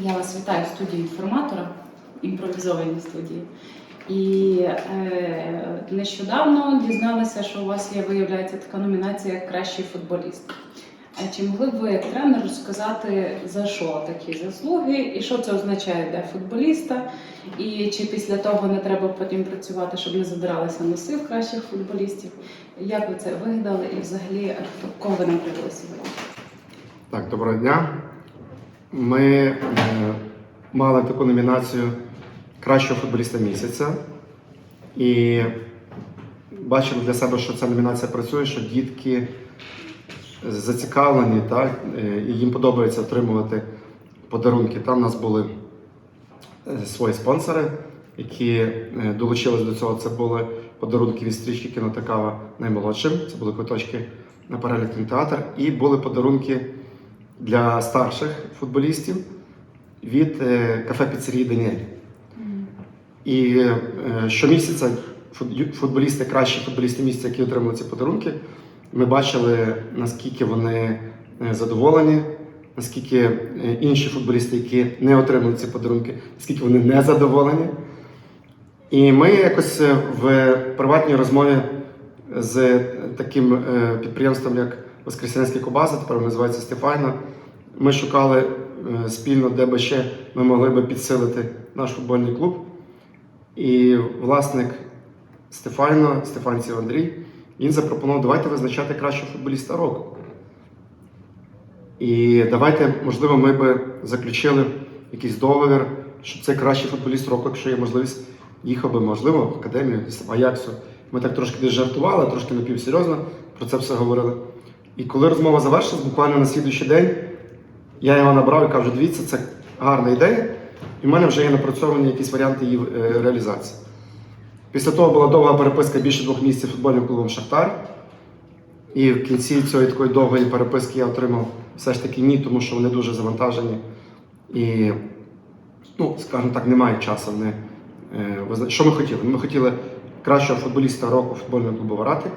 Я вас вітаю в студії інформатора, імпровізованій студії. І е, нещодавно дізналася, що у вас є, виявляється, така номінація як кращий футболіст. Чи могли б ви, як тренер, розказати за що такі заслуги, і що це означає для футболіста? І чи після того не треба потім працювати, щоб не задиралися носи в кращих футболістів? Як ви це вигадали і взагалі кого ви нам привели сьогодні? Так, доброго дня. Ми е, мали таку номінацію кращого футболіста місяця. І бачили для себе, що ця номінація працює, що дітки зацікавлені, так, е, і їм подобається отримувати подарунки. Там у нас були е, свої спонсори, які е, долучились до цього. Це були подарунки від стрічки кінотекава наймолодшим. Це були квиточки на перегляд кінотеатр. І були подарунки для старших футболістів від е, кафе піцерії Даніель. І е, щомісяця футболісти, кращі футболісти місяця, які отримали ці подарунки, ми бачили, наскільки вони е, задоволені, наскільки інші футболісти, які не отримали ці подарунки, наскільки вони не задоволені. І ми якось в приватній розмові з таким підприємством, як Воскресенський Кобаза, тепер називається Стефайна. Ми шукали е, спільно, де би ще ми могли би підсилити наш футбольний клуб. І власник Стефайно, Стефанців Андрій, він запропонував, давайте визначати кращого футболіста року. І давайте, можливо, ми би заключили якийсь договір, щоб цей кращий футболіст року, якщо є можливість, їхав би, можливо, в академію Аяксу. Ми так трошки десь жартували, трошки напівсерйозно про це все говорили. І коли розмова завершилась, буквально на слідуючий день я його набрав і кажу, дивіться, це гарна ідея, і в мене вже є напрацьовані якісь варіанти її е, реалізації. Після того була довга переписка більше двох місяців футбольним клубом Шахтар. І в кінці цієї такої довгої переписки я отримав все ж таки ні, тому що вони дуже завантажені. І, ну, скажімо так, немає часу. Вони, е, що ми хотіли? Ми хотіли кращого футболіста року футбольного клубу Варати,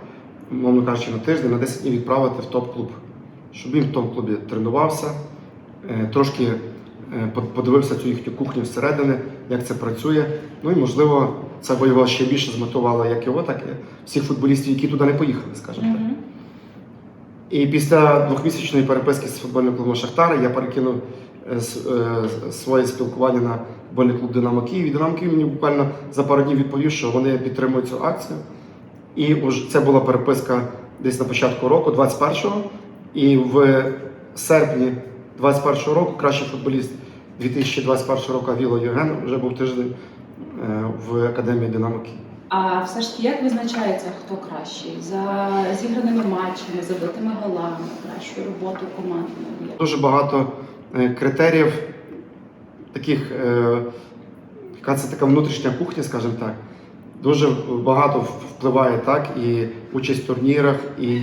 мовно кажучи, на тиждень, на 10 днів відправити в топ-клуб. Щоб він в тому клубі тренувався, е, трошки е, подивився цю їхню кухню зсередини, як це працює. Ну і можливо, це би його ще більше змотивувало як його, так і всіх футболістів, які туди не поїхали, скажімо так. І після двохмісячної переписки з футбольним клубом Шахтара я перекинув е, своє спілкування на футбольний клуб Динамо Київ. І Динамо Київ мені буквально за пару днів відповів, що вони підтримують цю акцію. І це була переписка десь на початку року, 21-го. І в серпні 21-го року кращий футболіст 2021 року Авіло Євген вже був тиждень е, в академії Динамо Київ. А все ж таки, як визначається, хто кращий? За зіграними матчами, забитими голами, кращою роботою команди? Дуже багато е, критеріїв, таких, е, яка це така внутрішня кухня, скажімо так. Дуже багато впливає так, і участь в турнірах, і,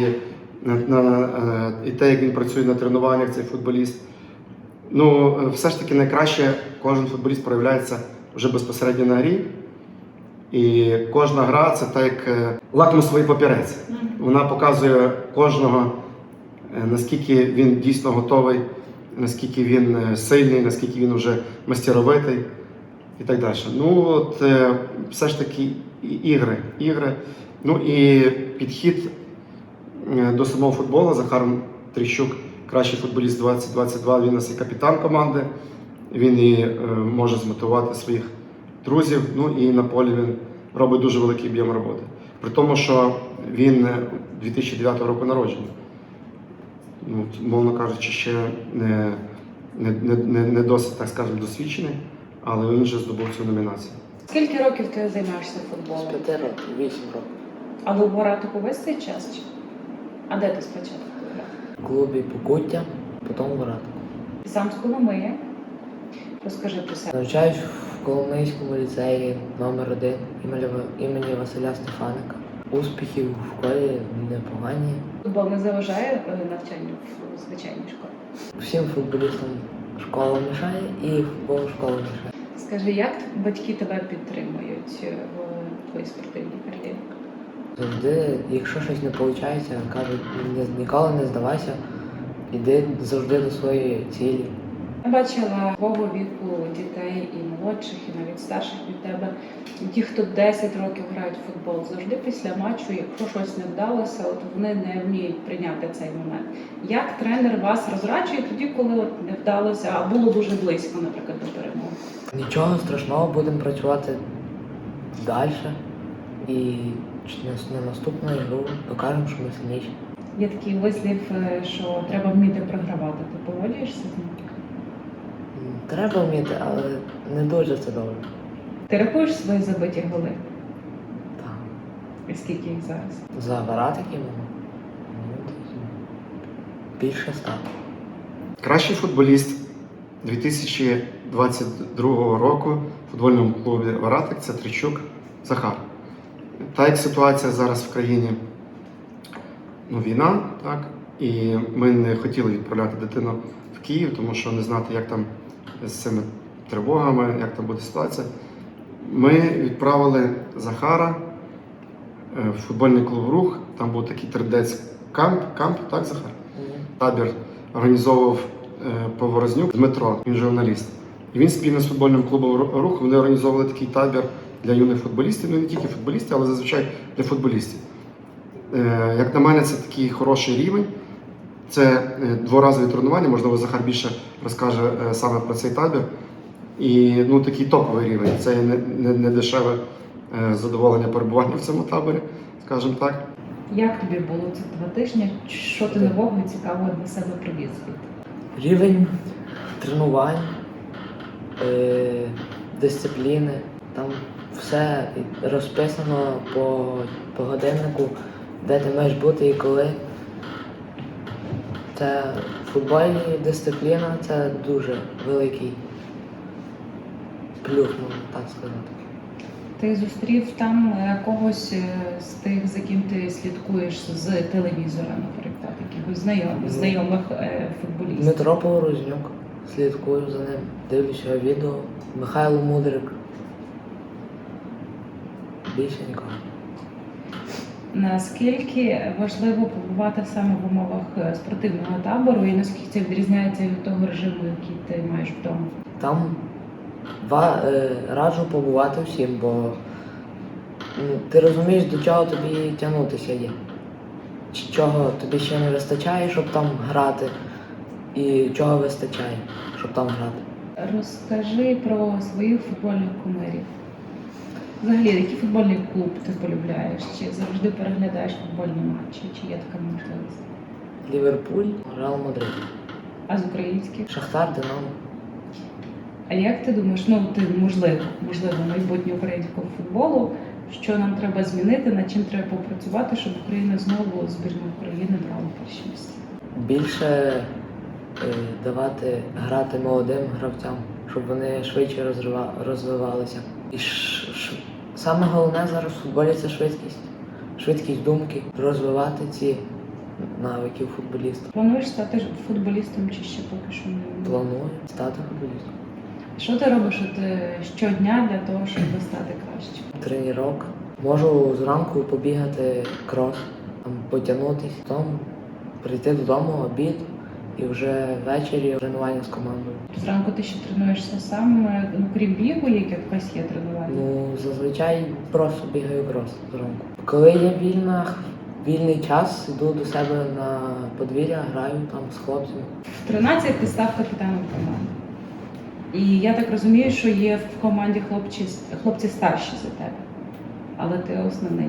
на, на, е, і те, як він працює на тренуваннях, цей футболіст. Ну, е, все ж таки найкраще кожен футболіст проявляється вже безпосередньо на грі. І кожна гра це так як е, лакмусовий папірець. Вона показує кожного, наскільки він дійсно готовий, наскільки він сильний, наскільки він вже мастеровитий і так далі. Ну, от е, все ж таки ігри. ігри. Ну і підхід е, до самого футболу. Захар Тріщук, кращий футболіст 2022, він у нас і капітан команди. Він і е, може змотивувати своїх друзів. Ну і на полі він робить дуже великий об'єм роботи. При тому, що він е, 2009 року народження. Ну, мовно кажучи, ще не, не, не, не досить, так скажемо, досвідчений, але він вже здобув цю номінацію. Скільки років ти займаєшся З футболом? п'яти років, вісім років. А ви в Воратику весь цей час? чи? А де ти спочатку грав? В клубі Покуття, потім Воратку. Ти сам з Коломиї? Розкажи про себе. Навчаюсь в Коломийському ліцеї номер 1 імені, імені Василя Стефаника. Успіхів в школі непогані. Футбол не заважає е, навчанню в звичайній школі. Всім футболістам школа мішає і футбол школа мішає. Скажи, як батьки тебе підтримують е, в твоїй спортивній кар'єрі? Завжди, якщо щось не виходить, кажуть, «Ні- ніколи не здавайся, Іди завжди до своєї цілі. Я бачила твого віку дітей і молодших, і навіть старших від тебе. Ті, хто 10 років грають в футбол, завжди після матчу, якщо щось не вдалося, от вони не вміють прийняти цей момент. Як тренер вас розрачує тоді, коли от не вдалося, а було дуже близько, наприклад, до перемоги? Нічого страшного, будемо працювати далі. І на- на наступну ігру докажемо, що ми сильніші. Є такий вислів, е, що треба вміти програвати. Ти погоджуєшся з ним? Треба вміти, але не дуже це добре. Ти рахуєш свої забиті голи? Так. І скільки їх зараз? За варат які? Ну, Більше ста. Кращий футболіст 2022 року в футбольному клубі Варатик це Тричук Захар. Та як ситуація зараз в країні, ну, війна, так, і ми не хотіли відправляти дитину в Київ, тому що не знати, як там з цими тривогами, як там буде ситуація. Ми відправили Захара е, в футбольний клуб Рух. Там був такий тридець камп, камп, так, Захар? табір організовував Поворознюк Дмитро, він журналіст. І він спільно з футбольним клубом рух вони організовували такий табір для юних футболістів. Ну не тільки футболістів, але зазвичай для футболістів. Е, Як на мене, це такий хороший рівень. Це е, дворазові тренування, можливо, Захар більше розкаже е, саме про цей табір. І ну, такий топовий рівень. Це не, не, не дешеве е, задоволення перебування в цьому таборі, скажімо так. Як тобі було ці два тижні? Що ти нового і цікавого для себе привіз? Рівень тренувань, е, дисципліни, там все розписано по, по годиннику, де ти маєш бути і коли. Це в футболі дисципліна це дуже великий плюс, можна так сказати. Ти зустрів там е, когось е, з тих, за ким ти слідкуєш з телевізора, наприклад, якихось знайомих, Ну. знайомих е, футболістів. Дмитро Поворознюк, слідкую за ним, дивлюся його відео. Михайло Мудрик. Більше нікого. Наскільки важливо побувати саме в умовах спортивного табору, і наскільки це відрізняється від того режиму, який ти маєш вдома? Там ва, е, раджу побувати всім, бо ну, ти розумієш, до чого тобі тягнутися є. Чи Чого тобі ще не вистачає, щоб там грати, і чого вистачає, щоб там грати. Розкажи про своїх футбольних кумирів. Взагалі, який футбольний клуб ти полюбляєш? Чи завжди переглядаєш футбольні матчі? Чи є така можливість? Ліверпуль, Реал Мадрид, А з українських? Шахтар, Динамо. А як ти думаєш, ну ти можливо, можливо, майбутнє українського футболу, що нам треба змінити, над чим треба попрацювати, щоб Україна знову збірна України брала перші місця? Більше е, давати грати молодим гравцям, щоб вони швидше розвивалися. І ш, ш, саме головне зараз в футболі це швидкість. Швидкість думки, розвивати ці навики футболіста. Плануєш стати футболістом чи ще поки що не Планую стати футболістом. Що ти робиш от, е, щодня для того, щоб стати кращим? Тренувок. Можу зранку побігати крос, там, потягнутися, потім прийти додому, обід і вже ввечері тренування з командою. Зранку ти ще тренуєшся сам, е, ну крім бігу, як якась є тренування. Ну, зазвичай просто бігаю крос зранку. Коли є вільна, вільний час, йду до себе на подвір'я, граю там з хлопцями. В 13 ти став капітаном команди. І я так розумію, що є в команді хлопці, хлопці старші за тебе, але ти основний.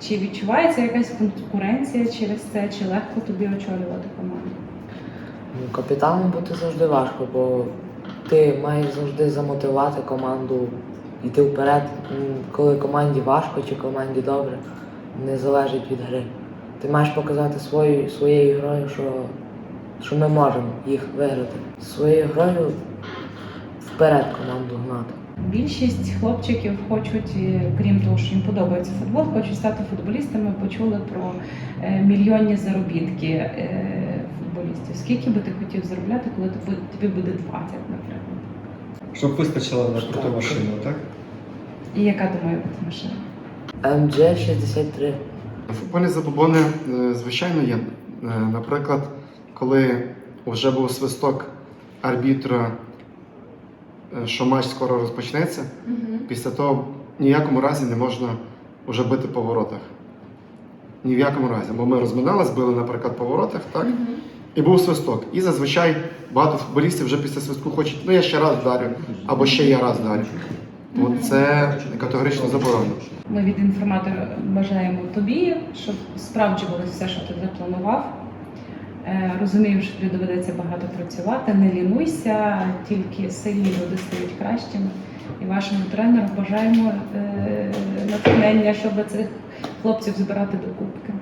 Чи відчувається якась конкуренція через це, чи легко тобі очолювати команду? Ну, капітаном бути завжди важко, бо ти маєш завжди замотивувати команду йти вперед. Коли команді важко чи команді добре, не залежить від гри. Ти маєш показати свою, своєю грою, що, що ми можемо їх виграти. Своєю грою вперед команду гнати. Більшість хлопчиків хочуть, е, крім того, що їм подобається футбол, хочуть стати футболістами. Почули про е, мільйонні заробітки е, футболістів. Скільки би ти хотів заробляти, коли тобі, буде 20, наприклад? Щоб вистачило на круту машину, так? І яка то має бути машина? МД-63. Футбольні забобони, звичайно, є. Наприклад, коли вже був свисток арбітра, що матч скоро розпочнеться, після того в ніякому разі не можна вже бити по воротах. Ні в якому разі. Бо ми розминались, били, наприклад, по воротах, так? І був свисток. І зазвичай багато футболістів вже після свистку хочуть, ну я ще раз вдарю, або ще я раз вдарю. От це категорично заборонено. Ми від інформатора бажаємо тобі, щоб справджувалося все, що ти запланував. Е, Розуміємо, що тобі доведеться багато працювати, не лінуйся, тільки сильні люди стають кращими. І вашому тренеру бажаємо е, натхнення, щоб цих хлопців збирати до кубки.